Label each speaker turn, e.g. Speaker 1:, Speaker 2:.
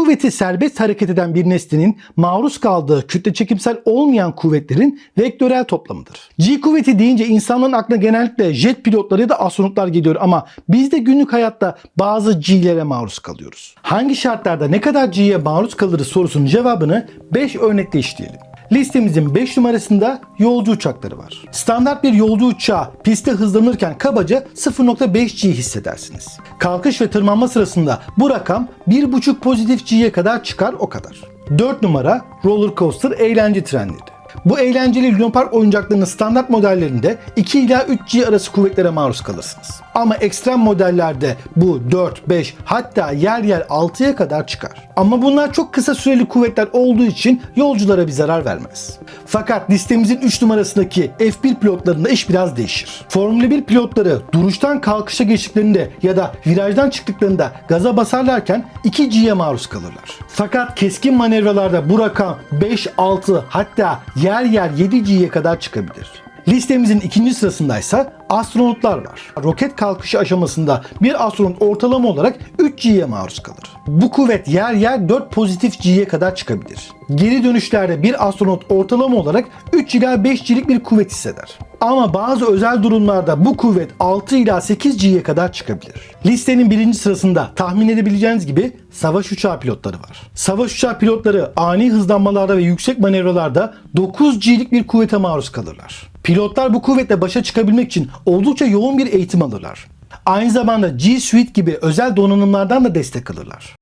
Speaker 1: kuvveti serbest hareket eden bir nesnenin maruz kaldığı kütle çekimsel olmayan kuvvetlerin vektörel toplamıdır. G kuvveti deyince insanların aklına genellikle jet pilotları ya da astronotlar geliyor ama biz de günlük hayatta bazı G'lere maruz kalıyoruz. Hangi şartlarda ne kadar G'ye maruz kalırız sorusunun cevabını 5 örnekle işleyelim. Listemizin 5 numarasında yolcu uçakları var. Standart bir yolcu uçağı pistte hızlanırken kabaca 0.5 G hissedersiniz. Kalkış ve tırmanma sırasında bu rakam 1.5 pozitif G'ye kadar çıkar o kadar. 4 numara roller coaster eğlence trenleri. Bu eğlenceli Luna Park oyuncaklarının standart modellerinde 2 ila 3 G arası kuvvetlere maruz kalırsınız. Ama ekstrem modellerde bu 4, 5 hatta yer yer 6'ya kadar çıkar. Ama bunlar çok kısa süreli kuvvetler olduğu için yolculara bir zarar vermez. Fakat listemizin 3 numarasındaki F1 pilotlarında iş biraz değişir. Formula 1 pilotları duruştan kalkışa geçtiklerinde ya da virajdan çıktıklarında gaza basarlarken 2 G'ye maruz kalırlar. Fakat keskin manevralarda bu rakam 5, 6 hatta yer yer 7 G'ye kadar çıkabilir. Listemizin ikinci sırasındaysa astronotlar var. Roket kalkışı aşamasında bir astronot ortalama olarak 3 G'ye maruz kalır. Bu kuvvet yer yer 4 pozitif G'ye kadar çıkabilir. Geri dönüşlerde bir astronot ortalama olarak 3 ila 5 G'lik bir kuvvet hisseder. Ama bazı özel durumlarda bu kuvvet 6 ila 8 G'ye kadar çıkabilir. Listenin birinci sırasında tahmin edebileceğiniz gibi savaş uçağı pilotları var. Savaş uçağı pilotları ani hızlanmalarda ve yüksek manevralarda 9 G'lik bir kuvvete maruz kalırlar. Pilotlar bu kuvvetle başa çıkabilmek için oldukça yoğun bir eğitim alırlar. Aynı zamanda G Suite gibi özel donanımlardan da destek alırlar.